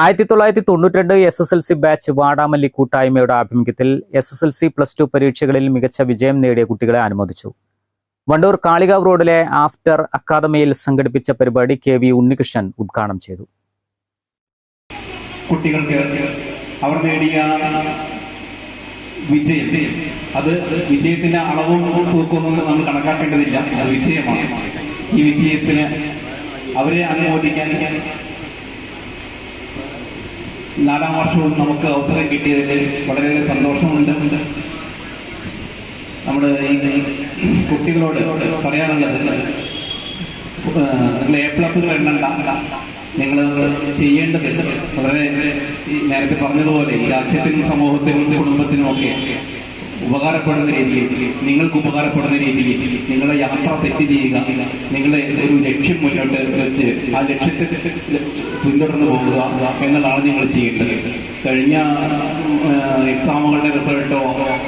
ആയിരത്തി തൊള്ളായിരത്തി തൊണ്ണൂറ്റിരണ്ട് S S L C batch Vadamalli കൂട്ടായ്മയുടെ ആഭിമുഖ്യത്തിൽ S S L C plus two പരീക്ഷകളിൽ മികച്ച വിജയം നേടിയ കുട്ടികളെ അനുമോദിച്ചു. വണ്ടൂർ കാളികാവ് റോഡിലെ ആഫ്റ്റർ അക്കാദമിയിൽ സംഘടിപ്പിച്ച പരിപാടി കെ വി ഉണ്ണികൃഷ്ണൻ ഉദ്ഘാടനം ചെയ്തു. കുട്ടികൾക്ക് അവർ നേടിയ വിജയം അത് വിജയത്തിന്റെ അളവും തൂക്കമൊന്നും നമ്മൾ കണക്കാക്കേണ്ടതില്ല. വിജയമാണ്. ഈ വിജയത്തിന് അവരെ അനുമോദിക്കാൻ നാലാം വർഷവും നമുക്ക് അവസരം കിട്ടിയതിൽ വളരെയേറെ സന്തോഷമുണ്ട്. നമ്മുടെ ഈ കുട്ടികളോട് പറയാനുള്ളത് നിങ്ങൾ എ പ്ലസുകൾ എണ്ണണ്ട. നിങ്ങൾ ചെയ്യേണ്ടത് വളരെ നേരത്തെ പറഞ്ഞതുപോലെ ഈ രാജ്യത്തിനും സമൂഹത്തിനും കുടുംബത്തിനും ഒക്കെ ഉപകാരപ്പെടുന്ന രീതിയിൽ നിങ്ങൾക്ക് ഉപകാരപ്പെടുന്ന രീതിയിൽ നിങ്ങളെ യാത്ര സെറ്റ് ചെയ്യുക നിങ്ങളെ ഒരു ലക്ഷ്യം മുന്നോട്ട് വെച്ച് ആ ലക്ഷ്യത്തെ പിന്തുടർന്ന് പോകുക എന്നതാണ് നിങ്ങൾ ചെയ്യേണ്ടത്. കഴിഞ്ഞ എക്സാമുകളുടെ റിസൾട്ടോ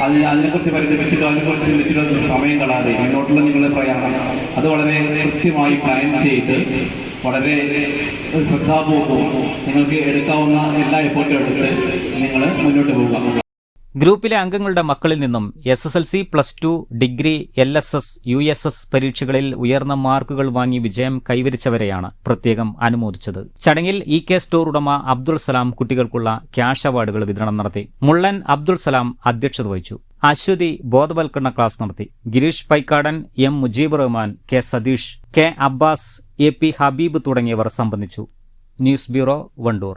അതിന് അതിനെക്കുറിച്ച് പരിതപിച്ചിട്ടോ അതിനെക്കുറിച്ച് ചിന്തിച്ചിട്ടോ സമയം കളാതെ മുന്നോട്ടുള്ള നിങ്ങളുടെ പ്രയാണം അത് വളരെ കൃത്യമായി പ്ലാൻ ചെയ്ത് വളരെ ശ്രദ്ധാപൂർവവും നിങ്ങൾക്ക് എടുക്കാവുന്ന എല്ലാ എഫേർട്ടും എടുത്ത് നിങ്ങൾ മുന്നോട്ട് പോകുക. ഗ്രൂപ്പിലെ അംഗങ്ങളുടെ മക്കളിൽ നിന്നും S S L C plus two degree L S S U S S പരീക്ഷകളിൽ ഉയർന്ന മാർക്കുകൾ വാങ്ങി വിജയം കൈവരിച്ചവരെയാണ് പ്രത്യേകം അനുമോദിച്ചത്. ചടങ്ങിൽ ഇ കെ സ്റ്റോർ ഉടമ അബ്ദുൾ സലാം കുട്ടികൾക്കുള്ള ക്യാഷ് അവാർഡുകൾ വിതരണം നടത്തി. മുള്ളൻ അബ്ദുൾ സലാം അധ്യക്ഷത വഹിച്ചു. അശ്വതി ബോധവൽക്കരണ ക്ലാസ് നടത്തി. Girish Paikkadan M Mujeeb Rahman K Satheesh K Abbas A P Habeeb തുടങ്ങിയവർ സംബന്ധിച്ചു. News bureau Wandoor.